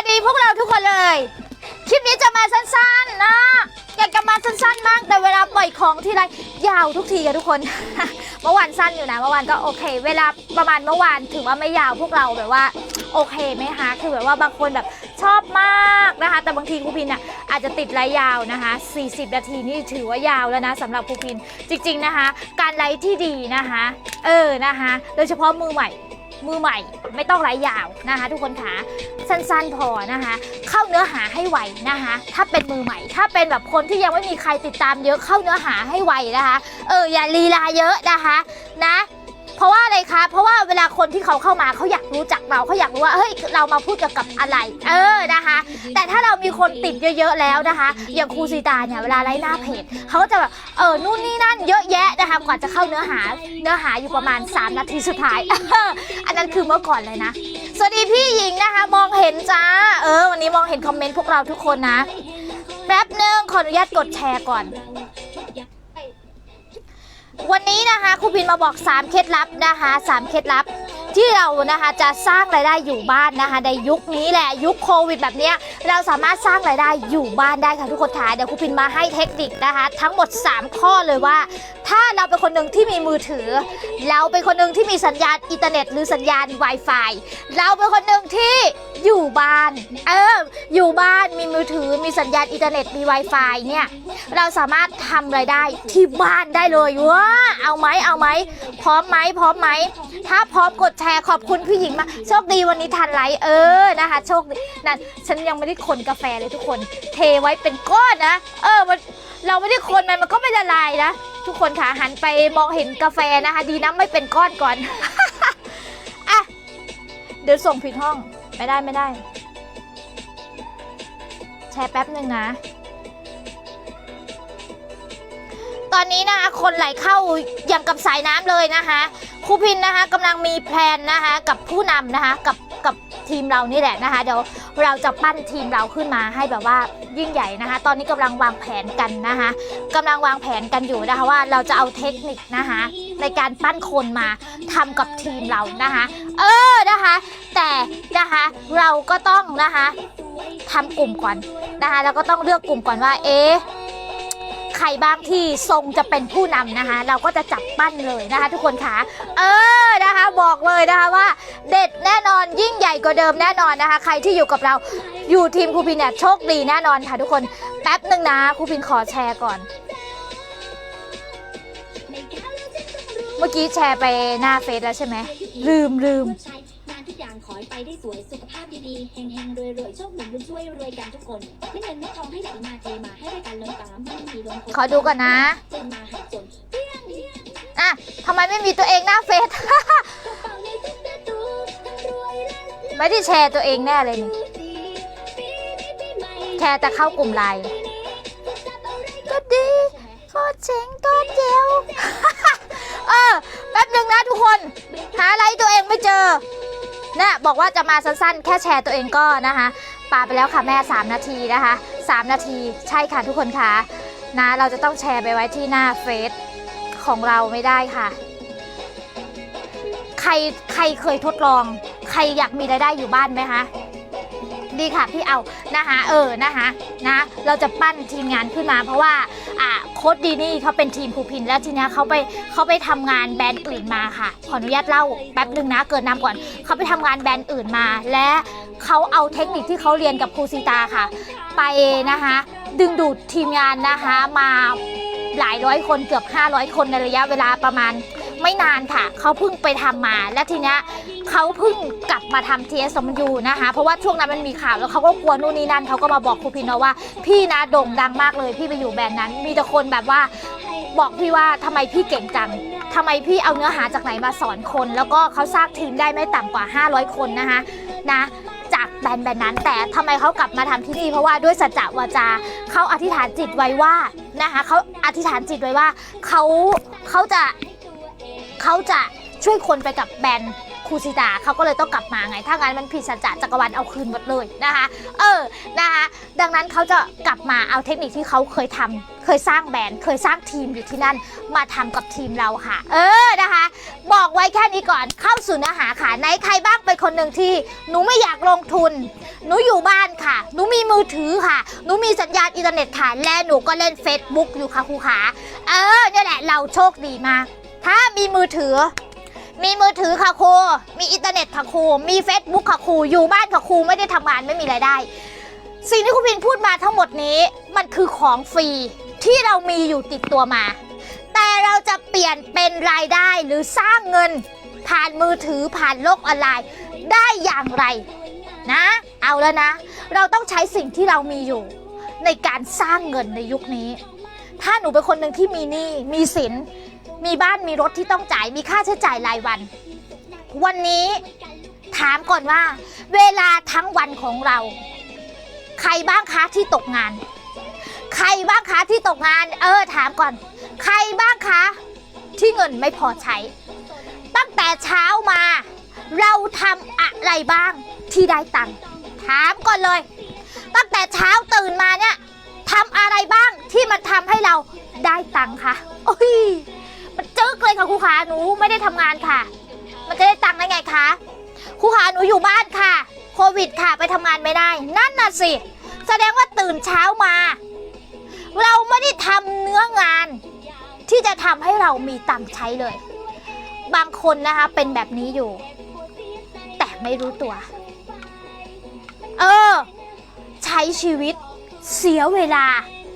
วัสดีพวกเราทุกคนเลย คลิปนี้จะมาสั้นๆนะ อยากจะมาสั้นๆมากแต่เวลาปล่อยของทีไรยาวทุกทีอะทุกคน เมื่อวานสั้นอยู่นะ เมื่อวานก็โอเค เวลาประมาณเมื่อวานถือว่าไม่ยาวพวกเราแบบว่าโอเคไหมคะคือแบบว่าบางคนแบบชอบมากนะคะ แต่บางทีครูพินอะอาจจะติดไลฟ์ยาวนะคะ 40 นาทีนี่ถือว่ายาวแล้วนะสำหรับครูพินจริง ๆนะคะ การไลฟ์ที่ดีนะคะ เออนะคะ โดยเฉพาะมือใหม่ มือใหม่ไม่ต้องไลฟ์ยาวนะคะ ทุกคนคะสั้นๆพอนะคะ เข้าเนื้อหาให้ไวนะคะ ถ้าเป็นมือใหม่ ถ้าเป็นแบบคนที่ยังไม่มีใครติดตามเยอะเข้าเนื้อหาให้ไวนะคะ เอออย่าลีลาเยอะนะคะ นะ เพราะว่าอะไรคะ เพราะว่าเวลาคนที่เขาเข้ามาเขาอยากรู้จักเราเขาอยากรู้ว่าเฮ้ยเรามาพูดเกี่ยวกับอะไร เออนะคะ แต่ถ้าเรามีคนติดเยอะ ๆ แล้วนะคะ อย่างครูซีตาเนี่ยเวลาไลฟ์หน้าเพจเขาก็จะแบบเออนู่นนี่นั่นเยอะแยะนะคะกว่าจะเข้าเนื้อหาเนื้อหาอยู่ประมาณ 3 นาทีสุดท้าย อันนั้นคือเมื่อก่อนเลยนะสวัสดีพี่หญิงนะคะ มองเห็นจ้า เออ วันนี้มองเห็นคอมเมนต์พวกเราทุกคนนะแป๊บหนึ่งขออนุญาตกดแชร์ก่อน วันนี้นะคะครูพินมาบอก 3 เคล็ดลับนะคะ 3 เคล็ดลับ ที่เรานะคะจะสร้างรายได้อยู่บ้านนะคะ ในยุคนี้แหละยุคโควิดแบบเนี้ยเราสามารถสร้างรายได้อยู่บ้านได้ค่ะทุกคนค่ะเดี๋ยวครูพินมาให้เทคนิคนะคะ ทั้งหมด 3 ข้อเลยว่า ถ้าเราเป็นคนหนึ่งที่มีมือถือ เราเป็นคนหนึ่งที่มีสัญญาณอินเทอร์เน็ต หรือสัญญาณ Wi-Fi เราเป็นคนหนึ่งที่อยู่บ้านเอออยู่บ้านมีมือถือมีสัญญาณอินเทอร์เน็ตมี Wi-Fi เนี่ยเราสามารถทำรายได้ที่บ้านได้เลยว้าเอาไหมเอาไหมพร้อมไหมพร้อมไหมถ้าพร้อมกดแชร์ขอบคุณพี่หญิงมากโชคดีวันนี้ทันไลฟ์เออนะคะ โชคดีนั่นฉันยังไม่ได้คนกาแฟเลยทุกคน เทไว้เป็นก้อนนะ เออมันเราไม่ได้คนมันมันก็ไม่ละลายนะ ทุกคนค่ะหันไปมองเห็นกาแฟนะคะ ดีนะไม่เป็นก้อนก่อนอะเดี๋ยวส่งผิดห้องไม่ได้ไม่ได้ แชร์แป๊บหนึ่งนะตอนนี้นะคะคนไหลเข้าอย่างกับสายน้ำเลยนะคะ ครูพินนะคะกำลังมีแพลนนะคะกับผู้นำนะคะกับกับทีมเรานี่แหละนะคะ เดี๋ยวเราจะปั้นทีมเราขึ้นมาให้แบบว่ายิ่งใหญ่นะคะ ตอนนี้กำลังวางแผนกันนะคะกำลังวางแผนกันอยู่นะคะว่าเราจะเอาเทคนิคนะคะในการปั้นคนมาทำกับทีมเรานะคะ เออนะคะ แต่นะคะเราก็ต้องนะคะทำกลุ่มก่อนนะคะ แล้วก็ต้องเลือกกลุ่มก่อนว่าเอ๊ะ ใครบ้างที่ทรงจะเป็นผู้นำนะคะ เราก็จะจับปั้นเลยนะคะ ทุกคนค่ะเออนะคะ บอกเลยนะคะว่า เด็ดแน่นอนยิ่งใหญ่กว่าเดิมแน่นอนนะคะ ใครที่อยู่กับเราอยู่ทีมครูพินเนี่ยโชคดีแน่นอนค่ะทุกคนแป๊บหนึ่งนะครูพินขอแชร์ก่อน เมื่อกี้แชร์ไปหน้าเฟซแล้วใช่ไหมลืมลืม อย่างขอให้ไปได้สวยสุขภาพดีๆเฮงๆรวยๆโชคหนุนบุญช่วยรวยกันทุกคนไม่เงินไม่ทองให้ไหลมาเทมาให้ได้กันล้นตามไม่มีลงขอดูก่อนนะจนมาหาจนเปี้ยงเปี้ยงอะทำไมไม่มีตัวเองหน้าเฟซกระเป๋าใหญ่ทุกกระตูทั้งรวยและไม่ได้แชร์ตัวเองแน่เลยนี่ดีปีนี้ปีใหม่แชร์แต่เข้ากลุ่มไลน์ก็ดีก็เจ๋งก็เจ๋วเออแป๊บหนึ่งนะทุกคน หาอะไรตัวเองไม่เจอ นะบอกว่าจะมาสั้นๆ แค่แชร์ตัวเองก็นะคะปาไปแล้วค่ะแม่ 3 นาทีนะคะ 3 นาทีใช่ค่ะทุกคนค่ะนะเราจะต้องแชร์ไปไว้ที่หน้าเฟซของเราไม่ได้ค่ะ ใครใครเคยทดลอง ใครอยากมีรายได้อยู่บ้านไหมคะ ดีค่ะพี่เอานะคะเออนะคะนะเราจะปั้นทีมงานขึ้นมา เพราะว่าอ่าโค้ดดีนี่เขาเป็นทีมภูพิน แล้วทีเนี้ยเขาไปเขาไปทำงานแบรนด์อื่นมาค่ะ ขออนุญาตเล่าแป๊บหนึ่งนะเกิดนำก่อนเขาไปทำงานแบรนด์อื่นมา และเขาเอาเทคนิคที่เขาเรียนกับครูซีตาค่ะ ไปนะคะดึงดูดทีมงานนะคะมาหลายร้อยคนเกือบ 500 คนในระยะเวลาประมาณ ไม่นานค่ะ เขาเพิ่งไปทำมา และทีเนี้ยเขาเพิ่งกลับมาทำ TSMU นะคะ เพราะว่าช่วงนั้นมันมีข่าวแล้วเขาก็กลัวนู่นนี่นั่นเขาก็มาบอกครูพินเนาะว่า พี่นะโด่งดังมากเลยพี่ไปอยู่แบรนด์นั้น มีแต่คนแบบว่าบอกพี่ว่าทำไมพี่เก่งจังทำไมพี่เอาเนื้อหาจากไหนมาสอนคน แล้วก็เขาสร้างทีมได้ไม่ต่ำกว่า 500 คนนะคะนะจากแบรนด์แบรนด์นั้น แต่ทำไมเขากลับมาทำที่นี่เพราะว่าด้วยสัจจะวาจาเขาอธิษฐานจิตไว้ว่านะคะเขาอธิษฐานจิตไว้ว่าเขาเขาจะ เขาจะช่วยคนไปกับแบนครูซิตาเขาก็เลยต้องกลับมาไง ถ้างั้นมันผิดสัจจะจักรวาลเอาคืนหมดเลยนะคะ เออ นะคะ ดังนั้นเขาจะกลับมาเอาเทคนิคที่เขาเคยทำเคยสร้างแบรนด์ เคยสร้างทีมอยู่ที่นั่น มาทำกับทีมเราค่ะ เออ นะคะ บอกไว้แค่นี้ก่อน เข้าสู่เนื้อหาค่ะ ในใครบ้างเป็นคนหนึ่งที่ หนูไม่อยากลงทุน หนูอยู่บ้านค่ะ หนูมีมือถือค่ะ หนูมีสัญญาณอินเทอร์เน็ตค่ะ และหนูก็เล่น Facebook อยู่ค่ะครูขา เออเนี่ยแหละ เราโชคดีมาก ถ้ามีมือถือ มีมือถือค่ะครู มีอินเทอร์เน็ตค่ะครู มี Facebook ค่ะครู อยู่บ้านค่ะครูไม่ได้ทำงานไม่มีรายได้ สิ่งที่คุณพินพูดมาทั้งหมดนี้มันคือของฟรีที่เรามีอยู่ติดตัวมา แต่เราจะเปลี่ยนเป็นรายได้หรือสร้างเงิน ผ่านมือถือผ่านโลกออนไลน์ได้อย่างไรนะ เอาแล้วนะ เราต้องใช้สิ่งที่เรามีอยู่ ในการสร้างเงินในยุคนี้ ถ้าหนูเป็นคนหนึ่งที่มีหนี้มีสิน มีบ้านมีรถที่ต้องจ่ายมีค่าใช้จ่ายรายวัน วันนี้ถามก่อนว่า เวลาทั้งวันของเรา ใครบ้างคะที่ตกงาน ใครบ้างคะที่ตกงาน เออ ถามก่อน ใครบ้างคะ ที่เงินไม่พอใช้ ตั้งแต่เช้ามา เราทำอะไรบ้างที่ได้ตังค์ถามก่อนเลย ตั้งแต่เช้าตื่นมาเนี่ยทำอะไรบ้างที่มันทำให้เราได้ตังค์คะโอ้ย มันจึ๊กเลยค่ะครูขาหนูไม่ได้ทำงานค่ะ มันจะได้ตังค์ได้ไงคะครูขาหนูอยู่บ้านค่ะ โควิดค่ะไปทำงานไม่ได้ นั่นน่ะสิ แสดงว่าตื่นเช้ามา เราไม่ได้ทำเนื้องาน ที่จะทำให้เรามีตังค์ใช้เลย บางคนนะคะเป็นแบบนี้อยู่ แต่ไม่รู้ตัว เออ ใช้ชีวิตเสียเวลา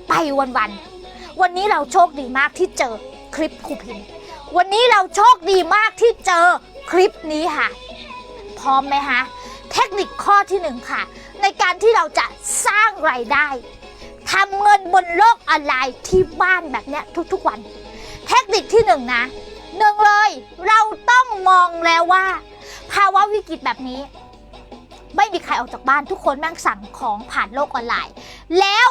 ไปวันๆวันนี้เราโชคดีมากที่เจอ คลิปครูพิมพ์ วันนี้เราโชคดีมากที่เจอคลิปนี้ค่ะ พร้อมไหมคะเทคนิคข้อที่หนึ่งค่ะ ในการที่เราจะสร้างรายได้ทำเงินบนโลกออนไลน์ที่บ้านแบบเนี้ยทุกๆวัน เทคนิคที่หนึ่งนะหนึ่งเลยเราต้องมองแล้วว่า ภาวะวิกฤตแบบนี้ ไม่มีใครออกจากบ้านทุกคนแม่งสั่งของผ่านโลกออนไลน์ แล้ว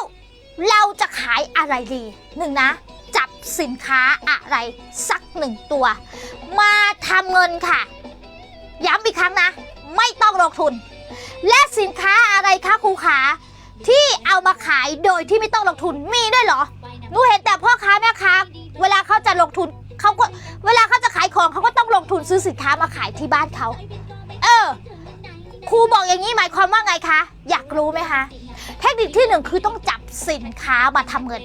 เราจะขายอะไรดีหนึ่งนะ จับสินค้าอะไรสักหนึ่งตัว มาทำเงินค่ะ ย้ำอีกครั้งนะ ไม่ต้องลงทุน และสินค้าอะไรคะครูขาที่เอามาขายโดยที่ไม่ต้องลงทุนมีด้วยเหรอหนูเห็นแต่พ่อค้าแม่ค้าเวลาเขาจะลงทุนเขาก็เวลาเขาจะขายของเขาก็ต้องลงทุนซื้อสินค้ามาขายที่บ้านเขา เออครูบอกอย่างนี้หมายความว่าไงคะ อยากรู้ไหมคะ เทคนิคที่หนึ่งคือต้องจับสินค้ามาทำเงิน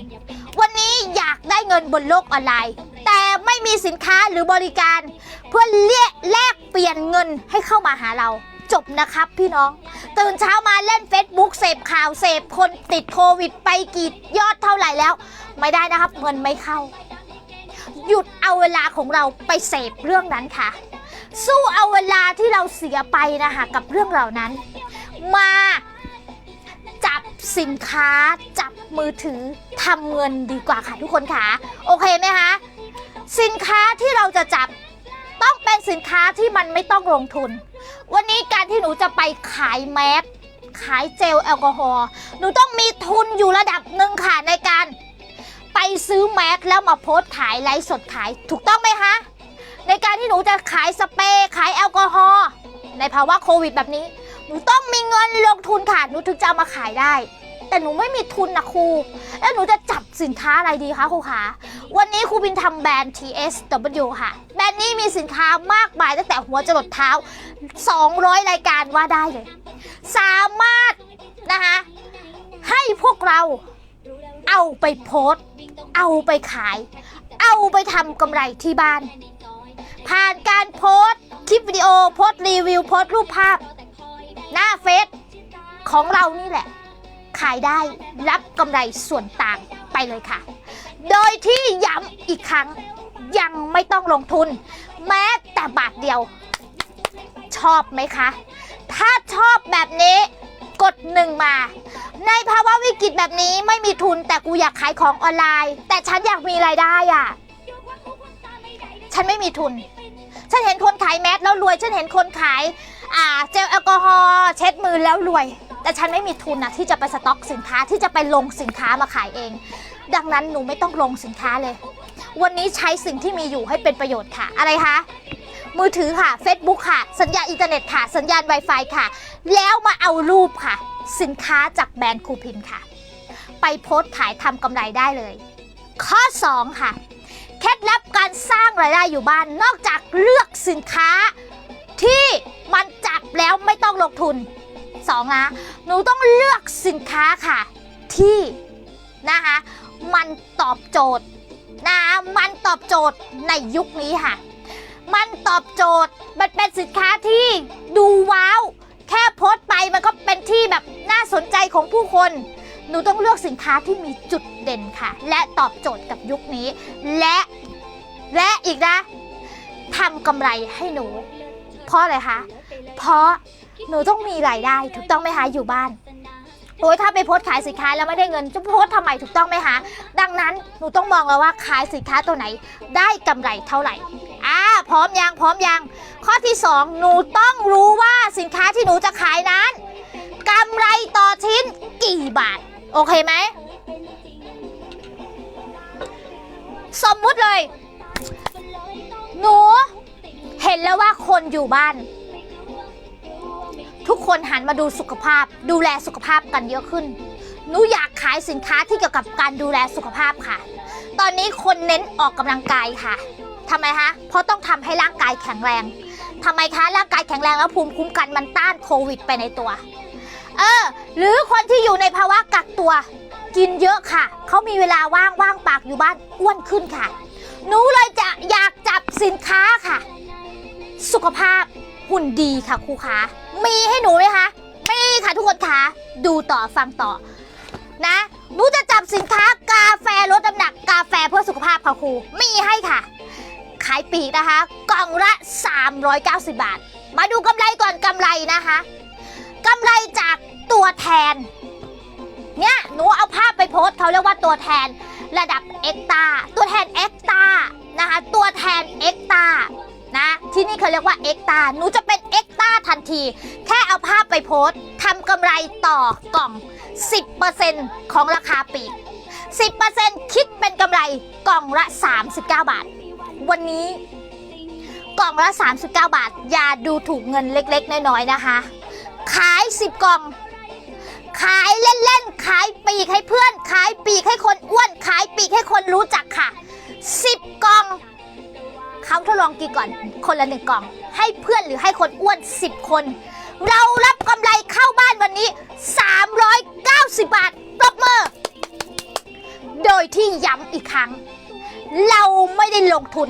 วันนี้อยากได้เงินบนโลกออนไลน์ แต่ไม่มีสินค้าหรือบริการ เพื่อเรียกแลกเปลี่ยนเงินให้เข้ามาหาเราจบนะครับพี่น้อง ตื่นเช้ามาเล่น Facebook เสพข่าวเสพคนติดโควิดไปกี่ยอดเท่าไหร่แล้ว ไม่ได้นะครับเงินไม่เข้า หยุดเอาเวลาของเราไปเสพเรื่องนั้นค่ะ สู้เอาเวลาที่เราเสียไปนะคะกับเรื่องเหล่านั้น มา จับสินค้า จับมือถือทำเงินดีกว่าค่ะทุกคนค่ะโอเคไหมคะสินค้าที่เราจะจับต้องเป็นสินค้าที่มันไม่ต้องลงทุน วันนี้การที่หนูจะไปขายแมสขายเจลแอลกอฮอล์หนูต้องมีทุนอยู่ระดับหนึ่งค่ะในการ ไปซื้อแมสแล้วมาโพสต์ขายไลฟ์สดขายถูกต้องไหมคะในการที่หนูจะขายสเปรย์ขายแอลกอฮอล์ในภาวะโควิดแบบนี้ หนูต้องมีเงินลงทุนค่ะ หนูถึงจะเอามาขายได้ แต่หนูไม่มีทุนนะครู แล้วหนูจะจับสินค้าอะไรดีคะครูคะ วันนี้ครูบินทำแบรนด์ TSW ค่ะ แบรนด์นี้มีสินค้ามากมายตั้งแต่หัวจรดเท้า 200 รายการว่าได้เลย สามารถนะคะให้พวกเราเอาไปโพสต์ เอาไปขาย เอาไปทำกำไรที่บ้าน ผ่านการโพสต์ คลิปวิดีโอโพสต์รีวิวโพสต์รูปภาพ หน้าเฟซของเรานี่แหละ ขายได้รับกำไรส่วนต่างไปเลยค่ะ โดยที่ย้ำอีกครั้งยังไม่ต้องลงทุน แม้แต่บาทเดียว ชอบไหมคะ ถ้าชอบแบบนี้กดหนึ่งมา ในภาวะวิกฤตแบบนี้ไม่มีทุนแต่กูอยากขายของออนไลน์ แต่ฉันอยากมีรายได้อะ ฉันไม่มีทุน ฉันเห็นคนขายแมสแล้วรวย ฉันเห็นคนขาย อ่าเจลแอลกอฮอล์เช็ดมือแล้วรวย แต่ฉันไม่มีทุนนะที่จะไปสต็อกสินค้าที่จะไปลงสินค้ามาขายเอง ดังนั้นหนูไม่ต้องลงสินค้าเลย วันนี้ใช้สิ่งที่มีอยู่ให้เป็นประโยชน์ค่ะ อะไรคะ มือถือค่ะ Facebook ค่ะ สัญญาอินเทอร์เน็ตค่ะ สัญญาณ Wi-Fi ค่ะ แล้วมาเอารูปค่ะ สินค้าจากแบรนด์คูพินค่ะ ไปโพสต์ขายทำกำไรได้เลย ข้อ 2 ค่ะเคล็ดลับการสร้างรายได้อยู่บ้านนอกจากเลือกสินค้าที่ มันจับแล้วไม่ต้องลงทุนสองนะหนูต้องเลือกสินค้าค่ะ ที่นะคะ มันตอบโจทย์นะมันตอบโจทย์ในยุคนี้ค่ะ มันตอบโจทย์มันเป็นสินค้าที่ดูว้าว แค่โพสต์ไปมันก็เป็นที่แบบน่าสนใจของผู้คน หนูต้องเลือกสินค้าที่มีจุดเด่นค่ะ และตอบโจทย์กับยุคนี้ และและอีกนะทำกำไรให้หนู เพราะอะไรคะ เพราะหนูต้องมีรายได้ถูกต้องไหมคะอยู่บ้านโอ้ยถ้าไปโพสขายสินค้าแล้วไม่ได้เงินจะโพสทำไมถูกต้องไหมคะดังนั้นหนูต้องมองแล้วว่าขายสินค้าตัวไหนได้กำไรเท่าไหร่อ่าพร้อมยังพร้อมยังข้อที่ 2 หนูต้องรู้ว่าสินค้าที่หนูจะขายนั้นกำไรต่อชิ้นกี่บาท โอเคไหมสมมุติเลย หนูเห็นแล้วว่าคนอยู่บ้าน ทุกคนหันมาดูสุขภาพ ดูแลสุขภาพกันเยอะขึ้น หนูอยากขายสินค้าที่เกี่ยวกับการดูแลสุขภาพค่ะ ตอนนี้คนเน้นออกกำลังกายค่ะทำไมคะ เพราะต้องทำให้ร่างกายแข็งแรงทำไมคะ ร่างกายแข็งแรงแล้วภูมิคุ้มกันมันต้านโควิดไปในตัว เออ หรือคนที่อยู่ในภาวะกักตัว กินเยอะค่ะ เขามีเวลาว่างว่างปากอยู่บ้านอ้วนขึ้นค่ะ หนูเลยจะอยากจับสินค้าค่ะ สุขภาพ หุ่นดีค่ะครูคะ มีให้หนูไหมคะ มีค่ะทุกคนคะ ดูต่อฟังต่อ นะ หนูจะจับสินค้ากาแฟลดน้ำหนัก กาแฟเพื่อสุขภาพค่ะครู มีให้ค่ะ ขายปีกนะคะ กล่องละ 390 บาท มาดูกำไรก่อนกำไรนะคะกำไรจากตัวแทน เนี่ยหนูเอาภาพไปโพสเขาเรียกว่าตัวแทนระดับเอ็กตาตัวแทนเอ็กตานะคะ ตัวแทนเอ็กตา นะ ที่นี่เขาเรียกว่าเอ็กตาหนูจะเป็นเอ็กตาทันที แค่เอาภาพไปโพสทำกำไรต่อกล่อง 10%ของราคาปีก 10%คิดเป็นกำไรกล่องละ 39 บาท วันนี้กล่องละ 39 บาท อย่าดูถูกเงินเล็กๆ น้อยๆ นะคะ ขาย 10 กล่อง ขายเล่นๆ ขายปีกให้เพื่อน ขายปีกให้คนอ้วน ขายปีกให้คนรู้จักค่ะ 10 กล่อง เขาทดลองกินก่อนคนละหนึ่งกล่อง ให้เพื่อนหรือให้คนอ้วน 10 คน เรารับกำไรเข้าบ้านวันนี้ 390 บาทปรบมือ โดยที่ย้ำอีกครั้ง เราไม่ได้ลงทุน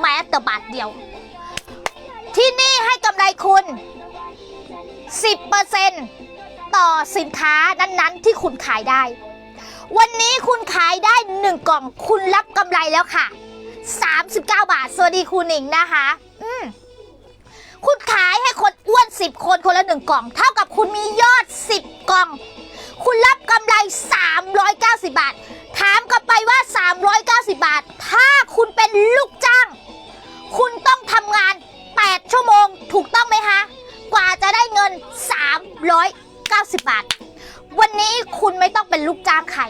แม้แต่บาทเดียว ที่นี่ให้กำไรคุณ 10%ต่อสินค้านั้นๆ ที่คุณขายได้ วันนี้คุณขายได้ 1 กล่องคุณรับกำไรแล้วค่ะ 39 บาท สวัสดีคุณหนิงนะคะ อืมคุณขายให้คนอ้วน 10 คนคนละ 1 กล่อง เท่ากับคุณมียอด 10 กล่อง คุณรับกำไร 390 บาท ถามกลับไปว่า 390 บาท ถ้าคุณเป็นลูกจ้าง คุณต้องทำงาน 8 ชั่วโมงถูกต้องไหมคะ กว่าจะได้เงิน 390 บาท วันนี้คุณไม่ต้องเป็นลูกจ้างใคร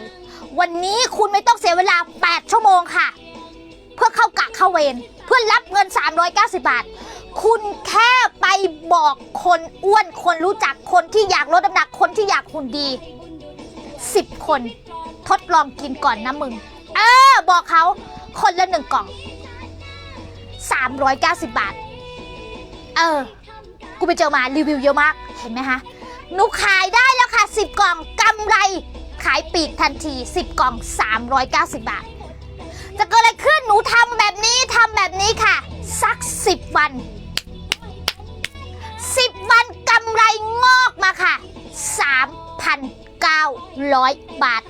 วันนี้คุณไม่ต้องเสียเวลา 8 ชั่วโมงค่ะ เพื่อเข้ากะเข้าเวรเพื่อรับเงิน 390 บาท คุณแค่ไปบอกคนอ้วนคนรู้จักคนที่อยากลดน้ำหนักคนที่อยากหุ่นดี 10 คนทดลองกินก่อนนะมึง เออ บอกเขาคนละหนึ่งกล่อง 390 บาท เออ กูไปเจอมารีวิวเยอะมาก เห็นไหมคะหนูขายได้แล้วค่ะ 10 กล่องกำไร ขายปีกทันที 10 กล่อง 390 บาท จะเกิดอะไรขึ้นหนูทำแบบนี้ทำแบบนี้ค่ะ สัก10วัน10วันกำไรงอกมาค่ะ3,900บาท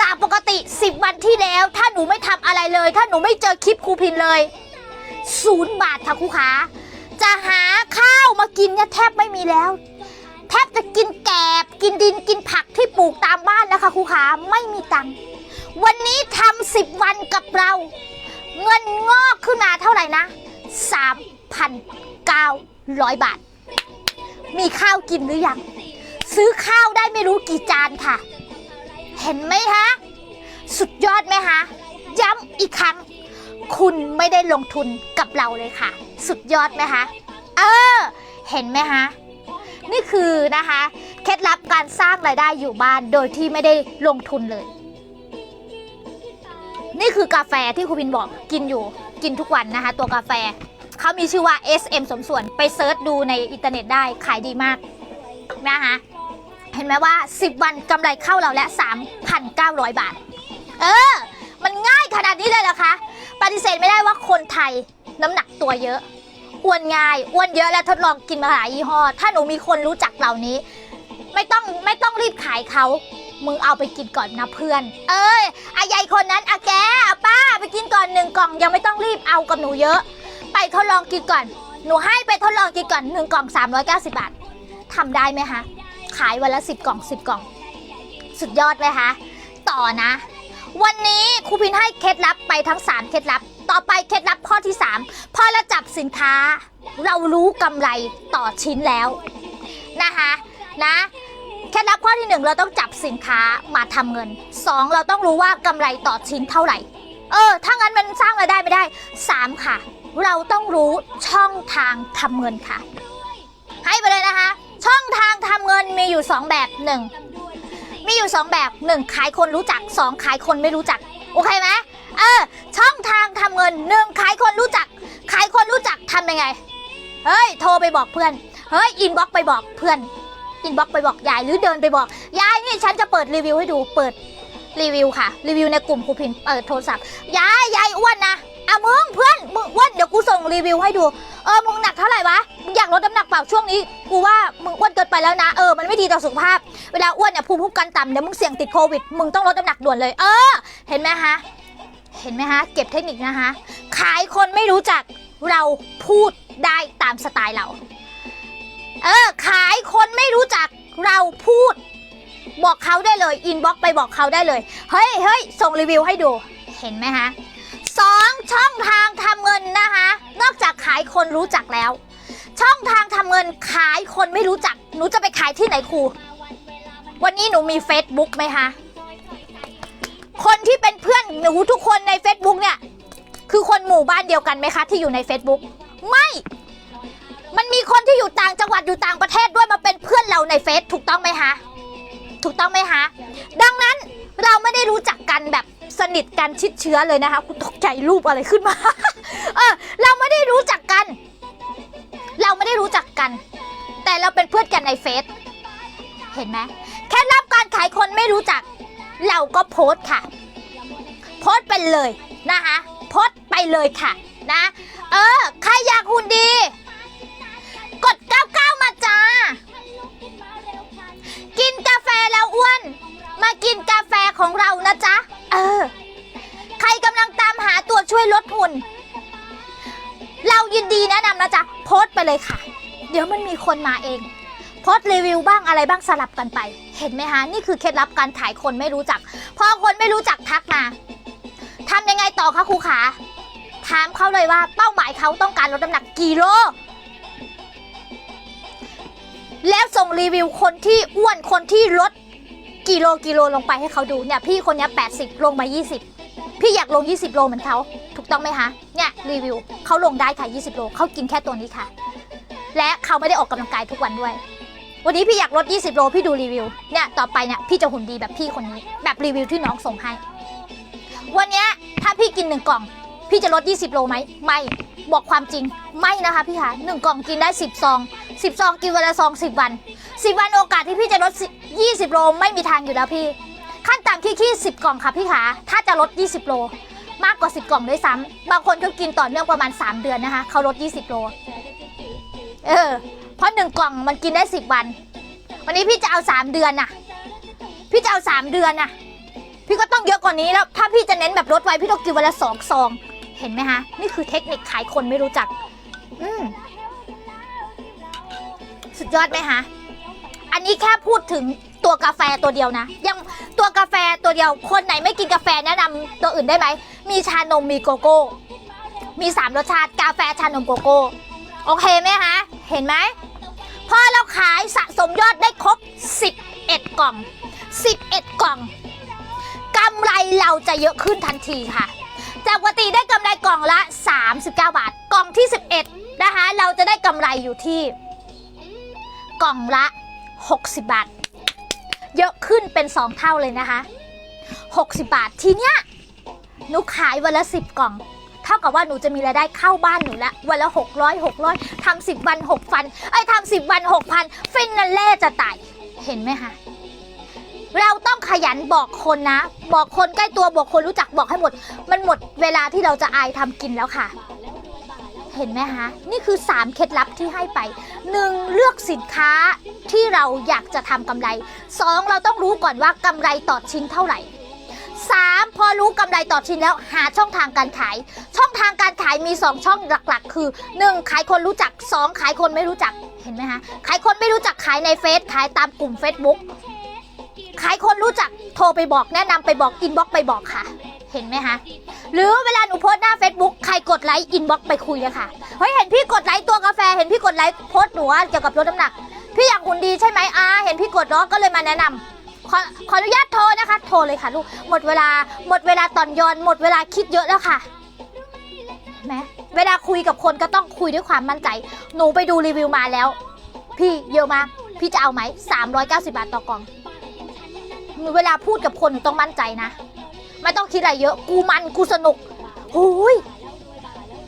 จากปกติ 10 วันที่แล้ว ถ้าหนูไม่ทำอะไรเลย ถ้าหนูไม่เจอคลิปครูพินเลยศูนย์บาทค่ะครูขาจะหาข้าวมากินเนี่ยแทบไม่มีแล้ว แทบจะกินแกบกินดินกินผักที่ปลูกตามบ้านนะคะครูขาไม่มีตังค์ วันนี้ทำสิบวันกับเรา เงินงอกขึ้นมาเท่าไหร่นะ 3,900 บาท มีข้าวกินหรือยัง ซื้อข้าวได้ไม่รู้กี่จานค่ะ เห็นไหมฮะสุดยอดไหมฮะย้ำอีกครั้ง คุณไม่ได้ลงทุนกับเราเลยค่ะ สุดยอดไหมคะ เออ เห็นไหมฮะนี่คือนะคะ เคล็ดลับการสร้างรายได้อยู่บ้านโดยที่ไม่ได้ลงทุนเลย นี่คือกาแฟที่ครูพินบอกกินอยู่กินทุกวันนะคะ ตัวกาแฟเขามีชื่อว่า SM สมส่วนไปเซิร์ชดูในอินเทอร์เน็ตได้ขายดีมากนะคะเห็นไหมว่า 10 วันกำไรเข้าเราและ3,900 บาท เออ มันง่ายขนาดนี้เลยเหรอคะ ปฏิเสธไม่ได้ว่าคนไทยน้ำหนักตัวเยอะอ้วนง่ายอ้วนเยอะและทดลองกินมาหลายยี่ห้อ ถ้าหนูมีคนรู้จักเหล่านี้ ไม่ต้องไม่ต้องรีบขายเขา มึงเอาไปกินก่อนนะเพื่อน เอ้ยอายายคนนั้นอาแกอาป้าไปกินก่อนหนึ่งกล่องยังไม่ต้องรีบเอากับหนูเยอะ ไปทดลองกินก่อน หนูให้ไปทดลองกินก่อนหนึ่งกล่อง 390 บาททำได้ไหมคะขายวันละ 10 กล่อง 10 กล่อง สุดยอดไหมคะต่อนะ วันนี้ครูพินให้เคล็ดลับไปทั้ง 3 เคล็ดลับ ต่อไปเคล็ดลับข้อที่ 3 พอเราจับสินค้า เรารู้กำไรต่อชิ้นแล้วนะคะนะ ล็ดลับข้อที่ 1 เราต้องจับสินค้ามาทำเงิน 2 เราต้องรู้ว่ากำไรต่อชิ้นเท่าไหร่ เออ ถ้างั้นมันสร้างรายได้ไม่ได้ 3 ค่ะ เราต้องรู้ช่องทางทำเงินค่ะ ให้ไปเลยนะคะ ช่องทางทำเงินมีอยู่ 2 แบบ 1 มีอยู่ 2 แบบ 1 ขายคนรู้จัก 2 ขายคนไม่รู้จัก โอเคไหมเออ ช่องทางทำเงิน 1 ขายคนรู้จัก ขายคนรู้จักทำยังไง เฮ้ย โทรไปบอกเพื่อน เฮ้ย อินบ็อกไปบอกเพื่อน อินบ็อกไปบอกยายหรือเดินไปบอกยายนี่ฉันจะเปิดรีวิวให้ดูเปิดรีวิวค่ะ รีวิวในกลุ่มครูพินเปิดโทรศัพท์ยายยายอ้วนนะอะมึงเพื่อนมึงอ้วนเดี๋ยวกูส่งรีวิวให้ดูเออมึงหนักเท่าไหร่วะมึงอยากลดน้ำหนักเปล่าช่วงนี้กูว่ามึงอ้วนเกินไปแล้วนะเออมันไม่ดีต่อสุขภาพ เวลาอ้วนเนี่ยภูมิคุ้มกันต่ำเดี๋ยวมึงเสี่ยงติดโควิดมึงต้องลดน้ำหนักด่วนเลย เออ เห็นไหมฮะเห็นไหมฮะเก็บเทคนิคนะคะขายคนไม่รู้จักเราพูดได้ตามสไตล์เรา เออ ขายคนไม่รู้จักเราพูด บอกเขาได้เลย อินบ็อกไปบอกเขาได้เลย เฮ้ยเฮ้ยส่งรีวิวให้ดู เห็นไหมฮะสองช่องทางทำเงินนะคะ นอกจากขายคนรู้จักแล้ว ช่องทางทำเงินขายคนไม่รู้จัก หนูจะไปขายที่ไหนครู วันนี้หนูมี Facebook ไหมคะ คนที่เป็นเพื่อนหนูทุกคนใน Facebook เนี่ย คือคนหมู่บ้านเดียวกันไหมคะ ที่อยู่ใน Facebook ไม่ มันมีคนที่อยู่ต่างจังหวัดอยู่ต่างประเทศด้วยมาเป็นเพื่อนเราในเฟซถูกต้องไหมคะถูกต้องไหมคะดังนั้นเราไม่ได้รู้จักกันแบบสนิทกันชิดเชื้อเลยนะคะคุณตกใจรูปอะไรขึ้นมา เออเราไม่ได้รู้จักกัน เราไม่ได้รู้จักกัน แต่เราเป็นเพื่อนกันในเฟซเห็นไหมแค่รับการขายคนไม่รู้จัก เราก็โพสต์ค่ะ โพสต์ไปเลยนะคะโพสต์ไปเลยค่ะ นะ เออใครอยากหุ่นดี กด 99 มาจ้า กินกาแฟแล้วอ้วน มากินกาแฟของเรานะจ๊ะ เออ ใครกำลังตามหาตัวช่วยลดหุ่น เรายินดีแนะนำนะจ๊ะ โพสต์ไปเลยค่ะ เดี๋ยวมันมีคนมาเอง โพสรีวิวบ้างอะไรบ้างสลับกันไป เห็นไหมคะนี่คือเคล็ดลับการขายคนไม่รู้จัก พอคนไม่รู้จักทักมาทำยังไงต่อคะครูขาถามเขาเลยว่าเป้าหมายเขาต้องการลดน้ำหนักกี่โล แล้วส่งรีวิวคนที่อ้วนคนที่ลดกิโลกิโลลงไปให้เขาดูเนี่ยพี่คนนี้80 ลงมา 20 พี่อยากลง 20 โลเหมือนเขาถูกต้องไหมคะเนี่ยรีวิวเขาลงได้ค่ะ 20 โลเขากินแค่ตัวนี้ค่ะ และเขาไม่ได้ออกกำลังกายทุกวันด้วย วันนี้พี่อยากลด 20 โลพี่ดูรีวิวเนี่ยต่อไปเนี่ยพี่จะหุ่นดีแบบพี่คนนี้ แบบรีวิวที่น้องส่งให้ วันนี้ถ้าพี่กินหนึ่งกล่อง พี่จะลด 20 โลไหมไม่บอกความจริงไม่นะคะพี่คะหนึ่งกล่องกินได้ 10 ซอง 10ซองกินวันละซอง10 วัน 10 วันโอกาสที่พี่จะลด 20 โลไม่มีทางอยู่แล้วพี่ ขั้นต่ำขี้ขี้10 กล่องค่ะพี่ขาถ้าจะลด 20 โล มากกว่า 10 กล่องด้วยซ้ำบางคนก็กินต่อเนื่องประมาณ 3 เดือนนะคะเขาลด 20 โล เออ เพราะหนึ่งกล่องมันกินได้ 10 วัน วันนี้พี่จะเอา 3 เดือนน่ะ พี่จะเอา 3 เดือนน่ะ พี่ก็ต้องเยอะกว่านี้แล้ว ถ้าพี่จะเน้นแบบลดไวพี่ต้องกินวันละสองซอง เห็นไหมคะนี่คือเทคนิคขายคนไม่รู้จัก อืม สุดยอดไหมคะอันนี้แค่พูดถึงตัวกาแฟตัวเดียวนะ ยังตัวกาแฟตัวเดียว คนไหนไม่กินกาแฟแนะนำตัวอื่นได้ไหม มีชานมมีโกโก้ มีสามรสชาติกาแฟชานมโกโก้ โอเคไหมคะ เห็นไหมพอเราขายสะสมยอดได้ครบ 11 กล่อง 11 กล่องกำไรเราจะเยอะขึ้นทันทีค่ะ จากปกติได้กำไรกล่องละ 39 บาท กล่องที่ 11 นะคะ เราจะได้กำไรอยู่ที่ กล่องละ 60 บาท เยอะขึ้นเป็น 2 เท่าเลยนะคะ 60 บาททีเนี้ยหนูขายวันละ 10 กล่อง เท่ากับว่าหนูจะมีรายได้เข้าบ้านหนูละวันละ 600 600ทำ10 วัน6ฟันไอ้ทำ10 วัน6,000ฟินนันเล่จะตาย เห็นไหมคะเราต้องขยันบอกคนนะ บอกคนใกล้ตัวบอกคนรู้จักบอกให้หมด มันหมดเวลาที่เราจะอายทำกินแล้วค่ะ เห็นไหมคะนี่คือ 3 เคล็ดลับที่ให้ไป 1. เลือกสินค้าที่เราอยากจะทำกำไร 2. เราต้องรู้ก่อนว่ากำไรต่อชิ้นเท่าไหร่ 3. พอรู้กำไรต่อชิ้นแล้วหาช่องทางการขาย ช่องทางการขายมี 2 ช่องหลักๆ คือ 1. ขายคนรู้จัก 2. ขายคนไม่รู้จักเห็นไหมคะขายคนไม่รู้จักขายในเฟซขายตามกลุ่ม Facebook ขายคนรู้จักโทรไปบอกแนะนำไปบอกอินบ็อกไปบอกค่ะ เห็นไหมคะ หรือเวลาหนูโพสหน้า Facebook ใครกดไลค์อินบ็อกไปคุยเลยค่ะ เฮ้ย เห็นพี่กดไลค์ตัวกาแฟ เห็นพี่กดไลค์โพสหนูว่าเกี่ยวกับลดน้ำหนัก พี่อยากหุ่นดีใช่ไหมอาเห็นพี่กดเนาะก็เลยมาแนะนำขอขออนุญาตโทรนะคะ โทรเลยค่ะลูก หมดเวลา หมดเวลาตอนยอนหมดเวลาคิดเยอะแล้วค่ะเห็นไหมเวลาคุยกับคนก็ต้องคุยด้วยความมั่นใจ หนูไปดูรีวิวมาแล้ว พี่เยอะมาก พี่จะเอาไหม390 บาทต่อกล่องเวลาพูดกับคนหนูต้องมั่นใจนะ ไม่ต้องคิดอะไรเยอะ กูมันกูสนุกหูย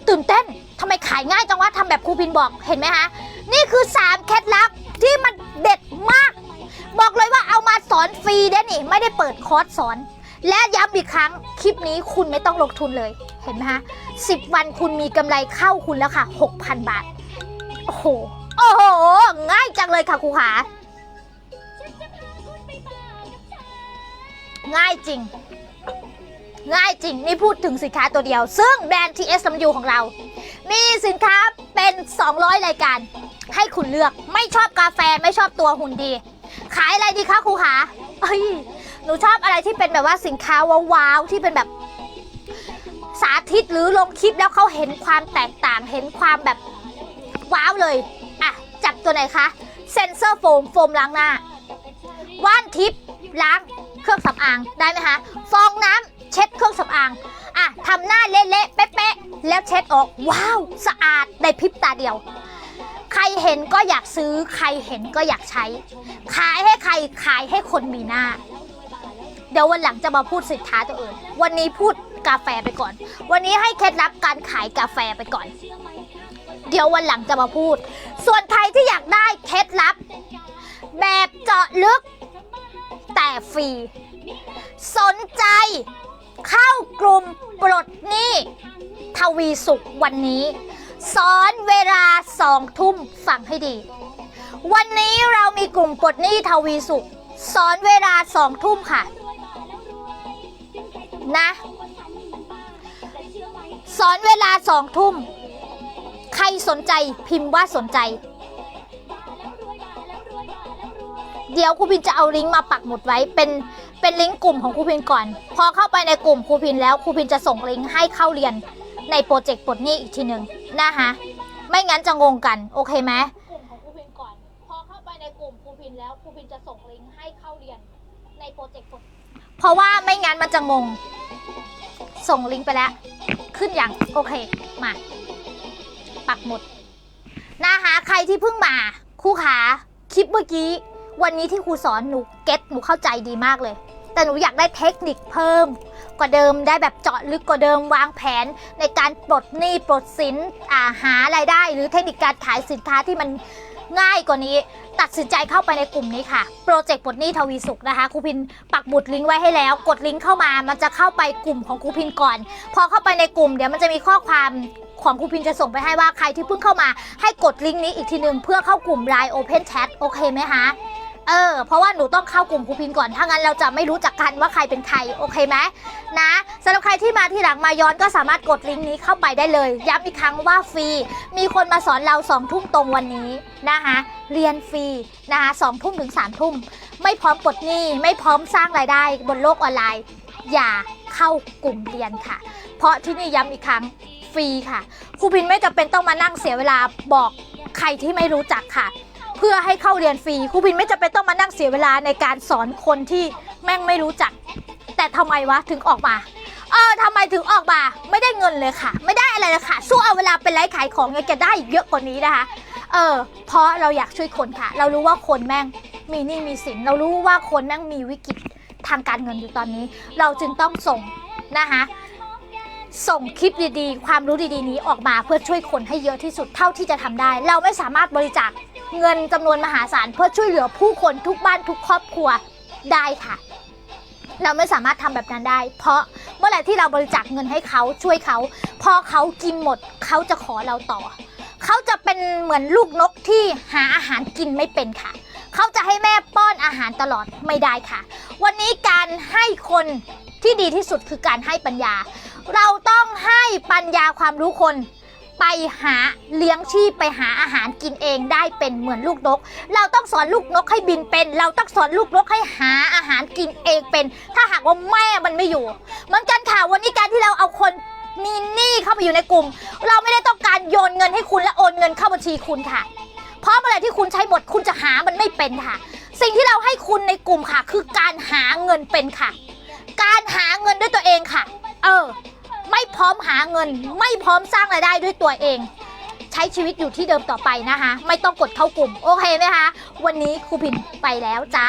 ตื่นเต้นทำไมขายง่ายจังวะทำแบบครูพินบอกเห็นไหมคะนี่คือ 3 เคล็ดลับที่มันเด็ดมาก บอกเลยว่าเอามาสอนฟรีเด้นี่ ไม่ได้เปิดคอร์สสอน และย้ำอีกครั้ง คลิปนี้คุณไม่ต้องลงทุนเลย เห็นไหมคะสิบวันคุณมีกำไรเข้าคุณแล้วค่ะ 6,000 บาท โอ้โห โอ้โห ง่ายจังเลยค่ะครูขาง่ายจริง ง่ายจริง นี่พูดถึงสินค้าตัวเดียว ซึ่งแบรนด์ TSMU ของเรา มีสินค้าเป็น 200 รายการ ให้คุณเลือกไม่ชอบกาแฟไม่ชอบตัวหุ่นดี ขายอะไรดีคะครูขาเอ้ยหนูชอบอะไรที่เป็นแบบว่าสินค้าว้าวๆที่เป็นแบบสาธิตหรือลงคลิปแล้วเขาเห็นความแตกต่างเห็นความแบบว้าวเลยอะจับตัวไหนคะเซนเซอร์โฟมโฟมล้างหน้าว่านทิพย์ล้างเครื่องสำอางได้ไหมคะฟองน้ำ เช็ดเครื่องสำอางอะทำหน้าเละๆเป๊ะๆแล้วเช็ดออกว้าว สะอาดในพริบตาเดียว ใครเห็นก็อยากซื้อ ใครเห็นก็อยากใช้ ขายให้ใครขายให้คนมีหน้า เดี๋ยววันหลังจะมาพูดสินค้าตัวอื่น วันนี้พูดกาแฟไปก่อน วันนี้ให้เคล็ดลับการขายกาแฟไปก่อน เดี๋ยววันหลังจะมาพูด ส่วนใครที่อยากได้เคล็ดลับ แบบเจาะลึกแต่ฟรีสนใจ เข้ากลุ่มปลดหนี้ทวีสุขวันนี้ สอนเวลาสองทุ่มฟังให้ดี วันนี้เรามีกลุ่มปลดหนี้ทวีสุข สอนเวลาสองทุ่มค่ะ นะ สอนเวลาสองทุ่ม ใครสนใจพิมพ์ว่าสนใจ เดี๋ยวครูพินจะเอาลิงก์มาปักหมุดไว้เป็น เป็นลิงก์กลุ่มของครูพินก่อน พอเข้าไปในกลุ่มครูพินแล้วครูพินจะส่งลิงก์ให้เข้าเรียนในโปรเจกต์ปลดหนี้อีกทีหนึ่งนะคะไม่งั้นจะงงกัน โอเคไหมกลุ่มของครูพินก่อน พอเข้าไปในกลุ่มครูพินแล้วครูพินจะส่งลิงก์ให้เข้าเรียนในโปรเจกต์ปลดเพราะว่าไม่งั้นมันจะงง ส่งลิงก์ไปแล้ว ขึ้นอย่างโอเคมา ปักหมุดนะคะใครที่เพิ่งมาครูขาคลิปเมื่อกี้ วันนี้ที่ครูสอนหนูเก็ตหนูเข้าใจดีมากเลย แต่หนูอยากได้เทคนิคเพิ่ม กว่าเดิมได้แบบเจาะลึกกว่าเดิมวางแผน ในการปลดหนี้ปลดสินอาหารายได้ หรือเทคนิคการขายสินค้าที่มันง่ายกว่านี้ ตัดสินใจเข้าไปในกลุ่มนี้ค่ะโปรเจกต์ปลดหนี้ทวีสุขนะคะครูพินปักหมุดลิงก์ไว้ให้แล้ว กดลิงก์เข้ามามันจะเข้าไปกลุ่มของครูพินก่อน พอเข้าไปในกลุ่มเดี๋ยวมันจะมีข้อความของครูพินจะส่งไปให้ว่าใครที่เพิ่งเข้ามาให้กดลิงก์นี้อีกทีหนึ่งเพื่อเข้ากลุ่ม Line Open Chat โอเคไหมคะ เออ เพราะว่าหนูต้องเข้ากลุ่มครูพินก่อน ถ้างั้นเราจะไม่รู้จักกันว่าใครเป็นใคร โอเคไหมนะสำหรับใครที่มาที่หลังมาย้อนก็สามารถกดลิงก์นี้เข้าไปได้เลย ย้ำอีกครั้งว่าฟรี มีคนมาสอนเราสองทุ่มตรงวันนี้นะคะเรียนฟรีนะคะสองทุ่มถึงสามทุ่ม ไม่พร้อมปลดหนี้ ไม่พร้อมสร้างรายได้บนโลกออนไลน์ อย่าเข้ากลุ่มเรียนค่ะ เพราะที่นี่ย้ำอีกครั้งฟรีค่ะ ครูพินไม่จำเป็นต้องมานั่งเสียเวลาบอกใครที่ไม่รู้จักค่ะ เพื่อให้เข้าเรียนฟรีครูพินไม่จำเป็นต้องมานั่งเสียเวลาในการสอนคนที่แม่งไม่รู้จัก แต่ทำไมวะถึงออกมา เออทำไมถึงออกมาไม่ได้เงินเลยค่ะ ไม่ได้อะไรเลยค่ะ สู้เอาเวลาเป็นไลฟ์ขายของยังจะได้เยอะกว่านี้นะคะ เออ เพราะเราอยากช่วยคนค่ะ เรารู้ว่าคนแม่งมีหนี้มีสิน เรารู้ว่าคนแม่งมีวิกฤตทางการเงินอยู่ตอนนี้ เราจึงต้องส่งนะคะส่งคลิปดีๆ ความรู้ดีๆ นี้ออกมาเพื่อช่วยคนให้เยอะที่สุดเท่าที่จะทำได้ เราไม่สามารถบริจาค เงินจำนวนมหาศาลเพื่อช่วยเหลือผู้คนทุกบ้านทุกครอบครัวได้ค่ะ เราไม่สามารถทำแบบนั้นได้ เพราะเมื่อไหร่ที่เราบริจาคเงินให้เขาช่วยเขา พอเขากินหมดเขาจะขอเราต่อ เขาจะเป็นเหมือนลูกนกที่หาอาหารกินไม่เป็นค่ะ เขาจะให้แม่ป้อนอาหารตลอดไม่ได้ค่ะ วันนี้การให้คนที่ดีที่สุดคือการให้ปัญญา เราต้องให้ปัญญาความรู้คน ไปหาเลี้ยงชีพไปหาอาหารกินเองได้เป็นเหมือนลูกนก เราต้องสอนลูกนกให้บินเป็น เราต้องสอนลูกนกให้หาอาหารกินเองเป็น ถ้าหากว่าแม่มันไม่อยู่ เหมือนกันค่ะวันนี้การที่เราเอาคนมีหนี้เข้ามาอยู่ในกลุ่ม เราไม่ได้ต้องการโยนเงินให้คุณและโอนเงินเข้าบัญชีคุณค่ะ เพราะเมื่อไรที่คุณใช้หมดคุณจะหามันไม่เป็นค่ะ สิ่งที่เราให้คุณในกลุ่มค่ะ คือการหาเงินเป็นค่ะ การหาเงินด้วยตัวเองค่ะ เออ ไม่พร้อมหาเงิน ไม่พร้อมสร้างรายได้ด้วยตัวเอง ใช้ชีวิตอยู่ที่เดิมต่อไปนะคะ ไม่ต้องกดเข้ากลุ่ม โอเคไหมคะ วันนี้ครูพินไปแล้วจ้า